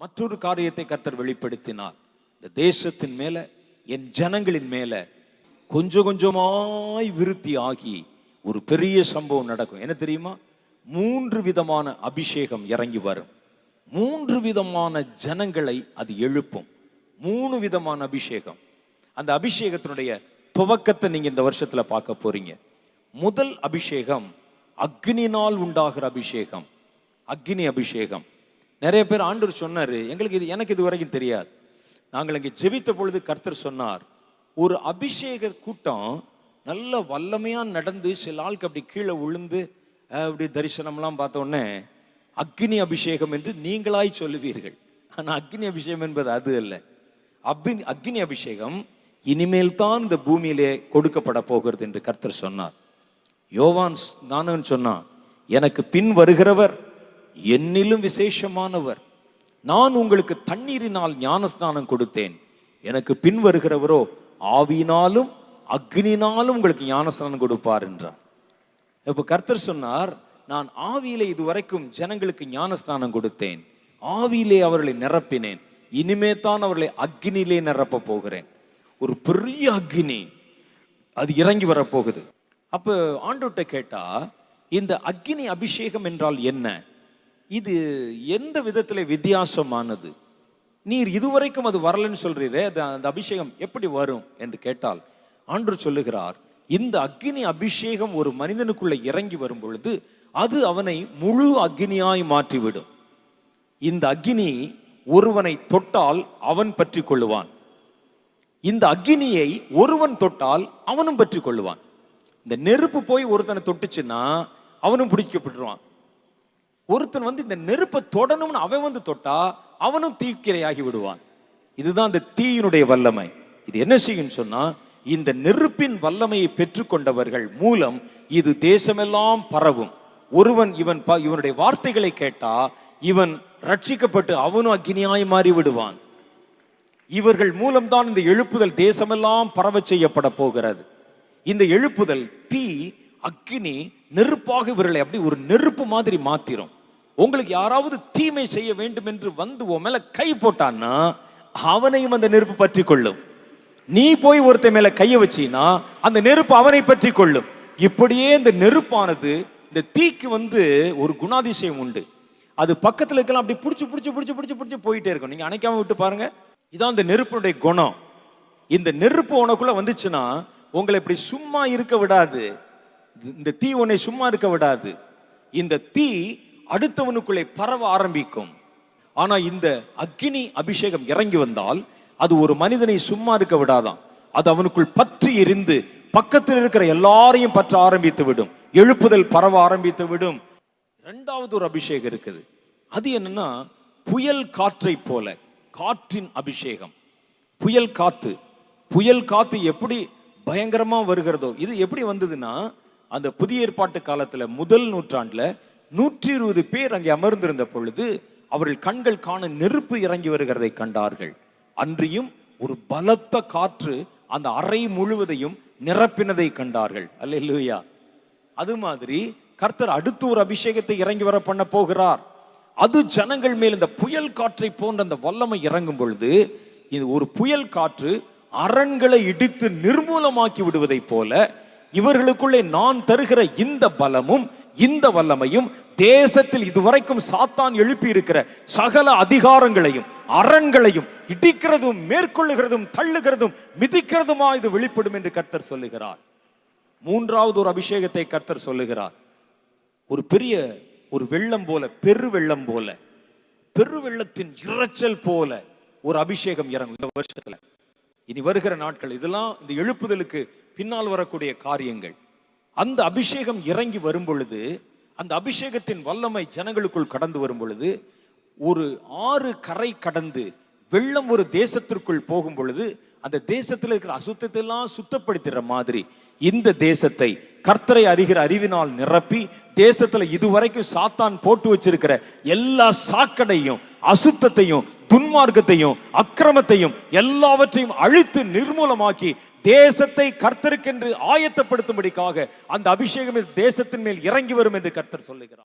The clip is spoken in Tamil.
மற்றொரு காரியத்தை கர்த்தர் வெளிப்படுத்தினார். இந்த தேசத்தின் மேல என் ஜனங்களின் மேல கொஞ்சம் கொஞ்சமாய் விருத்தி ஆகி ஒரு பெரிய சம்பவம் நடக்கும். என்ன தெரியுமா? மூன்று விதமான அபிஷேகம் இறங்கி வரும். மூன்று விதமான ஜனங்களை அது எழுப்பும். மூணு விதமான அபிஷேகம். அந்த அபிஷேகத்தினுடைய துவக்கத்தை நீங்க இந்த வருஷத்துல பார்க்க போறீங்க. முதல் அபிஷேகம் அக்னினால் உண்டாகிற அபிஷேகம். அக்னி அபிஷேகம். நிறைய பேர் ஆண்டவர் சொன்னார் எங்களுக்கு இது எனக்கு இது வரைக்கும் தெரியாது. நாங்கள் இங்கே ஜெபித்த பொழுது கர்த்தர் சொன்னார் ஒரு அபிஷேக கூட்டம் நல்ல வல்லமையாக நடந்து சில ஆளுக்கு அப்படி கீழே விழுந்து அப்படி தரிசனம்லாம் பார்த்தோன்னே அக்னி அபிஷேகம் என்று நீங்களாய் சொல்லுவீர்கள். ஆனால் அக்னி அபிஷேகம் என்பது அது அல்ல. அபி அக்னி அபிஷேகம் இனிமேல் தான் இந்த பூமியிலே கொடுக்கப்பட போகிறது என்று கர்த்தர் சொன்னார். யோவான் நானன் சொன்னான் எனக்கு பின் வருகிறவர் என்னிலும் விசேஷமானவர். நான் உங்களுக்கு தண்ணீரினால் ஞானஸ்நானம் கொடுத்தேன். எனக்கு பின் வருகிறவரோ ஆவியினாலும் அக்னினாலும் உங்களுக்கு ஞானஸ்நானம் கொடுப்பார் என்றார். இப்போ கர்த்தர் சொன்னார் நான் ஆவியிலே இதுவரைக்கும் ஜனங்களுக்கு ஞானஸ்நானம் கொடுத்தேன். ஆவியிலே அவர்களை நிரப்பினேன். இனிமே தான் அவர்களை அக்னியிலே நிரப்ப போகிறேன். ஒரு பெரிய அக்னி. அது இறங்கி வரப்போகுது. அப்போ ஆண்டோட்ட கேட்டா இந்த அக்னி அபிஷேகம் என்றால் என்ன? இது எந்த விதத்தில் வித்தியாசமானது? நீர் இதுவரைக்கும் அது வரலன்னு சொல்றீரே அந்த அபிஷேகம் எப்படி வரும் என்று கேட்டால் ஆண்டு சொல்லுகிறார் இந்த அக்னி அபிஷேகம் ஒரு மனிதனுக்குள்ள இறங்கி வரும் பொழுது அது அவனை முழு அக்னியாய் மாற்றிவிடும். இந்த அக்னி ஒருவனை தொட்டால் அவன் பற்றி கொள்ளுவான். இந்த அக்னியை ஒருவன் தொட்டால் அவனும் பற்றி கொள்ளுவான். இந்த நெருப்பு போய் ஒருத்தனை தொட்டுச்சுன்னா அவனும் பிடிக்கப்பட்டுருவான். ஒருத்தன் வந்து இந்த நெருப்பை தொடணும்னு அவன் வந்து தொட்டா அவனும் தீக்கிரையாகி விடுவான். இதுதான் இந்த தீயினுடைய வல்லமை. இது என்ன செய்யும் சொன்னா இந்த நெருப்பின் வல்லமையை பெற்றுக்கொண்டவர்கள் மூலம் இது தேசமெல்லாம் பரவும். ஒருவன் இவன் ப- இவனுடைய வார்த்தைகளை கேட்டா இவன் ரட்சிக்கப்பட்டு அவனும் அக்னியாய் மாறி விடுவான். இவர்கள் மூலம்தான் இந்த எழுப்புதல் தேசமெல்லாம் பரவச் செய்யப்பட போகிறது. இந்த எழுப்புதல் தீ அக்னி நெருப்பாக இவர்களை அப்படி ஒரு நெருப்பு மாதிரி மாத்திரும். உங்களுக்கு யாராவது தீமை செய்ய வேண்டும் என்று வந்து உன் மேல கை போட்டான்னா அவனையும் அந்த நெருப்பு பற்றி கொள்ளும் நீ போய் ஒருத்தன் மேல கையை வச்சினா அந்த நெருப்பு அவனை பற்றி கொள்ளும் இப்படியே இந்த நெருப்பானது இந்த தீக்கு வந்து ஒரு குணாதிசயம் உண்டு. அது பக்கத்துல இருக்கலாம் அப்படி பிடிச்சி பிடிச்சி பிடிச்சி பிடிச்சி பிடிச்சி போயிட்டே இருக்கும். நீங்க அணைக்காம விட்டு பாருங்க. இதான் இந்த நெருப்பினுடைய குணம். இந்த நெருப்பு உனக்குள்ள வந்துச்சுன்னா உங்களை இப்படி சும்மா இருக்க விடாது. இந்த தீ உன்னை சும்மா இருக்க விடாது. இந்த தீ அடுத்தவனுக்குள்ளே பரவ ஆரம்பிக்கும். ஆனால் இந்த அக்னி அபிஷேகம் இறங்கி வந்தால் அது ஒரு மனிதனை சும்மா இருக்க விடாதாம் அது அவனுக்குள் பற்றி எரிந்து பக்கத்தில் இருக்கிற எல்லாரையும் பற்ற ஆரம்பித்து விடும். எழுப்புதல் பரவ ஆரம்பித்து விடும். ரெண்டாவது ஒரு அபிஷேகம் இருக்குது. அது என்னன்னா புயல் காற்றை போல காற்றின் அபிஷேகம். புயல் காத்து. புயல் காத்து எப்படி பயங்கரமாக வருகிறதோ இது எப்படி வந்ததுன்னா அந்த புதிய ஏற்பாட்டு காலத்தில் முதல் நூற்றாண்டில் நூற்றி இருபது பேர் அங்கே அமர்ந்திருந்த பொழுது அவர்கள் கண்கள் காண நெருப்பு இறங்கி வருகிறதை கண்டார்கள். அன்றியும் ஒரு பலத்த காற்று அந்த அறை முழுவதையும் நிரப்பினதை கண்டார்கள். அல்ல இல்லையா அது மாதிரி கர்த்தர் அடுத்து ஒரு அபிஷேகத்தை இறங்கி வர பண்ண போகிறார். அது ஜனங்கள் மேல் இந்த புயல் காற்றை போன்ற அந்த வல்லமை இறங்கும் பொழுது இது ஒரு புயல் காற்று அரண்களை இடித்து நிர்மூலமாக்கி விடுவதைப் போல இவர்களுக்குள்ளே நான் தருகிற இந்த பலமும் இந்த வல்லமையும் தேசத்தில் இதுவரைக்கும் சாத்தான் எழுப்பி இருக்கிற சகல அதிகாரங்களையும் அரண்களையும் இடிக்கிறதும் மேற்கொள்ளுகிறதும் தள்ளுகிறதும் மிதிக்கிறதுமா இது வெளிப்படும் என்று கர்த்தர் சொல்லுகிறார். மூன்றாவது ஒரு அபிஷேகத்தை கர்த்தர் சொல்லுகிறார். ஒரு பெரிய ஒரு வெள்ளம் போல பெரு வெள்ளம் போல பெரு வெள்ளத்தின் இரைச்சல் போல ஒரு அபிஷேகம் இறங்கும் இந்த வருஷத்துல. இனி வருகிற நாட்கள் இதெல்லாம் இந்த எழுப்புதலுக்கு பின்னால் வரக்கூடிய காரியங்கள். அந்த அபிஷேகம் இறங்கி வரும் பொழுது அந்த அபிஷேகத்தின் வல்லமை ஜனங்களுக்குள் கடந்து வரும் பொழுது ஒரு ஆறு கரை கடந்து வெள்ளம் ஒரு தேசத்திற்குள் போகும் பொழுது அந்த தேசத்தில் இருக்கிற அசுத்தத்தை எல்லாம் சுத்தப்படுத்துகிற மாதிரி இந்த தேசத்தை கர்த்தரை அறிகிற அறிவினால் நிரப்பி தேசத்துல இதுவரைக்கும் சாத்தான் போட்டு வச்சிருக்கிற எல்லா சாக்கடையும் அசுத்தத்தையும் துன்மார்க்கத்தையும் அக்கிரமத்தையும் எல்லாவற்றையும் அழித்து நிர்மூலமாக்கி தேசத்தை கர்த்தருக்கென்று ஆயத்தப்படுத்தும்படிக்காக அந்த அபிஷேகம் தேசத்தின் மேல் இறங்கி வரும் என்று கர்த்தர் சொல்லுகிறார்.